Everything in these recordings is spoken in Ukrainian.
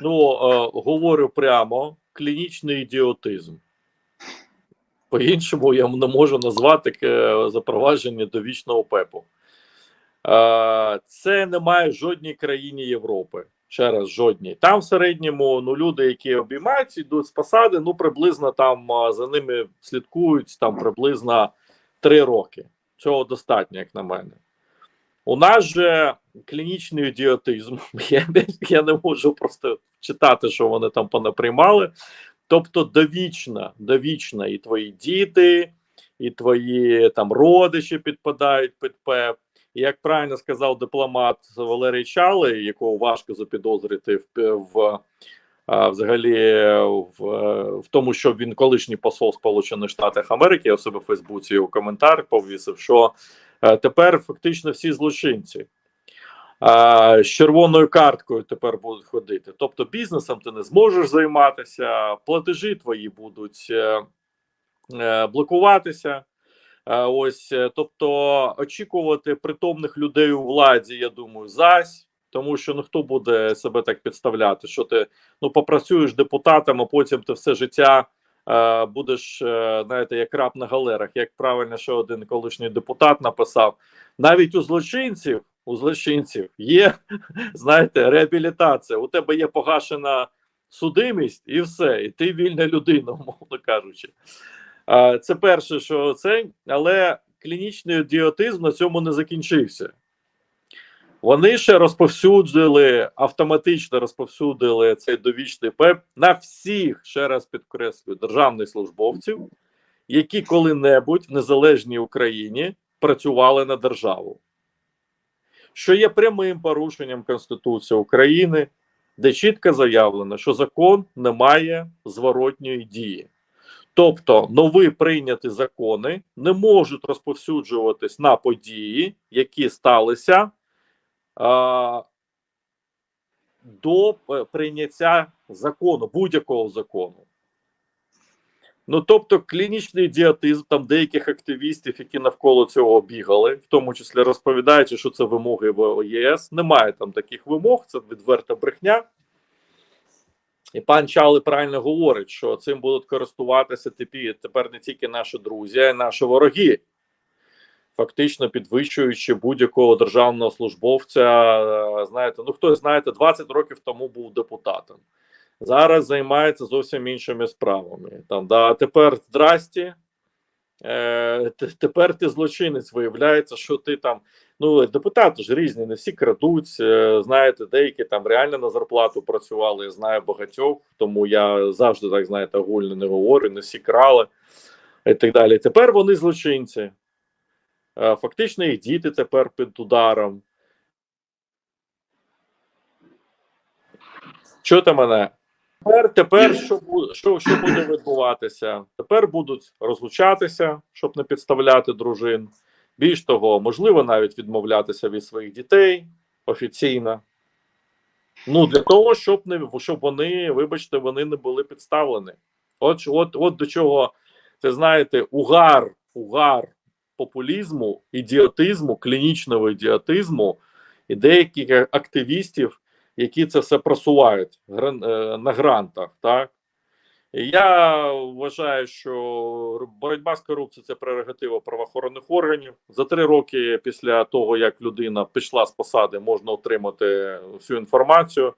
ну е, говорю прямо, клінічний ідіотизм. По-іншому я не можу назвати е, запровадження довічного ПЕПу. Е, це немає в жодній країні Європи. Ще раз, жодній. Там в середньому ну, люди, які обіймаються, йдуть з посади, ну приблизно там за ними слідкують там приблизно три роки. Цього достатньо, як на мене. У нас же клінічний ідіотизм. Я, я не можу просто читати, що вони там понаприймали. Тобто, довічна, довічна, і твої діти, і твої там родичі підпадають під ПЕП. І як правильно сказав дипломат Валерій Чалий, якого важко запідозрити в, в взагалі в, в тому, що він колишній посол Сполучених Штатів Америки, я у себе в Фейсбуці його коментар повісив, що тепер фактично всі злочинці. З червоною карткою тепер будуть ходити. Тобто бізнесом ти не зможеш займатися, платежі твої будуть е, е, блокуватися. Е, Ось, е, тобто, очікувати притомних людей у владі, я думаю, зась, тому що ну хто буде себе так підставляти, що ти ну попрацюєш депутатом, а потім ти все життя е, будеш, е, знаєте, як раб на галерах. Як правильно, що один колишній депутат написав, навіть у злочинців, у злочинців є, знаєте, реабілітація. У тебе є погашена судимість, і все, і ти вільна людина, умовно кажучи. А, Це перше, що це, але клінічний ідіотизм на цьому не закінчився. Вони ще розповсюдили, автоматично розповсюдили цей довічний ПЕП на всіх, ще раз підкреслюю, державних службовців, які коли-небудь в незалежній Україні працювали на державу, що є прямим порушенням Конституції України, де чітко заявлено, що закон не має зворотньої дії. Тобто нові прийняті закони не можуть розповсюджуватись на події, які сталися до е, прийняття закону, будь-якого закону. Ну, тобто, клінічний ідіотизм там деяких активістів, які навколо цього бігали, в тому числі розповідаючи, що це вимоги в ЄС. Немає там таких вимог, це відверта брехня. І пан Чали правильно говорить, що цим будуть користуватися тепер не тільки наші друзі, а й наші вороги, фактично підвищуючи будь-якого державного службовця. е, Знаєте, ну хтось знаєте, 20 років тому був депутатом. Зараз займається зовсім іншими справами. Там да, тепер здрасті. Е, тепер ти злочинець виявляється, що ти там. Ну, депутати ж різні, не всі крадуть. е, Знаєте, деякі там реально на зарплату працювали. Я знаю багатьох, тому я завжди так знаєте, огульно не говорю, не всі крали і так далі. Тепер вони злочинці. Е, Фактично, їх діти тепер під ударом. Чути мене? Тепер, тепер що, що, що буде відбуватися? Тепер будуть розлучатися, щоб не підставляти дружин. Більш того, можливо, навіть відмовлятися від своїх дітей офіційно. Ну, для того, щоб не щоб вони, вибачте, вони не були підставлені. От, от, от до чого, це знаєте, угар, угар популізму, ідіотизму, клінічного ідіотизму і деяких активістів, які це все просувають е, на грантах. Так? Я вважаю, що боротьба з корупцією це прерогатива правоохоронних органів. За три роки після того, як людина пішла з посади, можна отримати всю інформацію.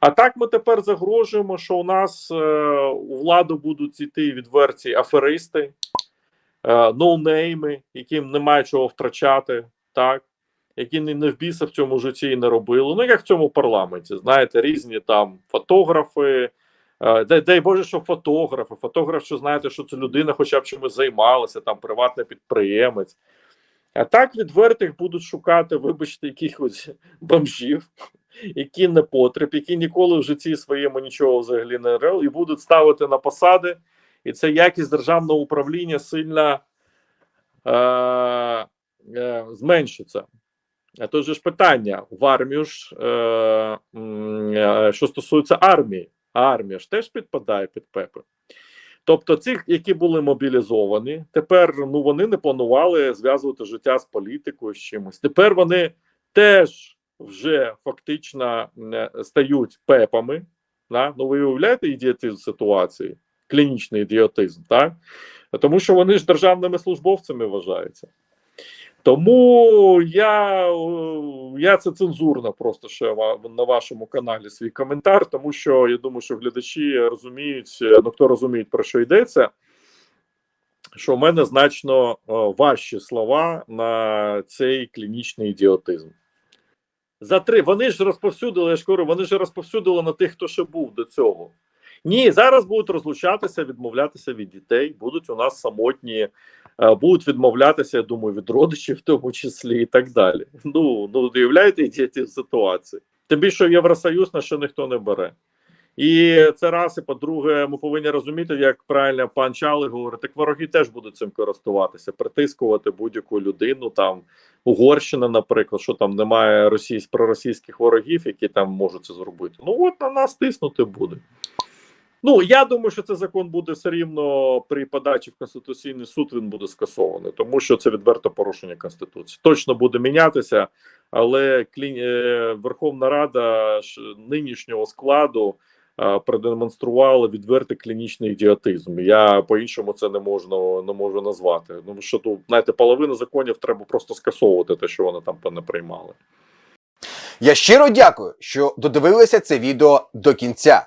А так ми тепер загрожуємо, що у нас е, у владу будуть йти відверті аферисти, ноунейми, яким немає чого втрачати, так які не, не в біса в цьому житті і не робили. Ну як в цьому парламенті, знаєте, різні там фотографи. Е, Дай, дай Боже, що фотографи. Фотограф, що знаєте, що це людина, хоча б чимось займалася, там приватний підприємець. А так відвертих будуть шукати, вибачте, якихось бомжів, які не потріб, які ніколи в житті своєму нічого взагалі не робили, і будуть ставити на посади. І це якість державного управління сильно е, е, зменшиться. Тут ж питання в армію ж, е, е, що стосується армії, а армія ж теж підпадає під ПЕПи. Тобто, ці, які були мобілізовані, тепер ну вони не планували зв'язувати життя з політикою з чимось. Тепер вони теж вже фактично е, стають пепами, Да? Ну ви уявляєте ідіотизм ситуації, клінічний ідіотизм, так? Тому що вони ж державними службовцями вважаються. Тому я, я це цензурно просто ще на вашому каналі свій коментар, тому що я думаю, що глядачі розуміють, ну хто розуміє, про що йдеться, що в мене значно важчі слова на цей клінічний ідіотизм. За три вони ж розповсюдили, я ж кажу, вони ж розповсюдили на тих, хто ще був до цього. Ні, зараз будуть розлучатися, відмовлятися від дітей, будуть у нас самотні, е, будуть відмовлятися, я думаю, від родичів, в тому числі, і так далі. Ну, ну уявляєте ідіотів ситуації. Тим більше Євросоюз на що ніхто не бере. І це раз, і по-друге, ми повинні розуміти, як правильно пан Чалий говорить, так вороги теж будуть цим користуватися, притискувати будь-яку людину. Там Угорщина, наприклад, що там немає російсь, проросійських ворогів, які там можуть це зробити. Ну от на нас тиснути буде. Ну я думаю, що цей закон буде все рівно при подачі в Конституційний суд. Він буде скасований, тому що це відверто порушення конституції. Точно буде мінятися, але клі... е, Верховна Рада нинішнього складу е, продемонструвала відвертий клінічний ідіотизм. Я по-іншому це не можна не можу назвати. Тому що тут знаєте, половину законів треба просто скасовувати, те, що вони там не приймали. Я щиро дякую, що додивилися це відео до кінця.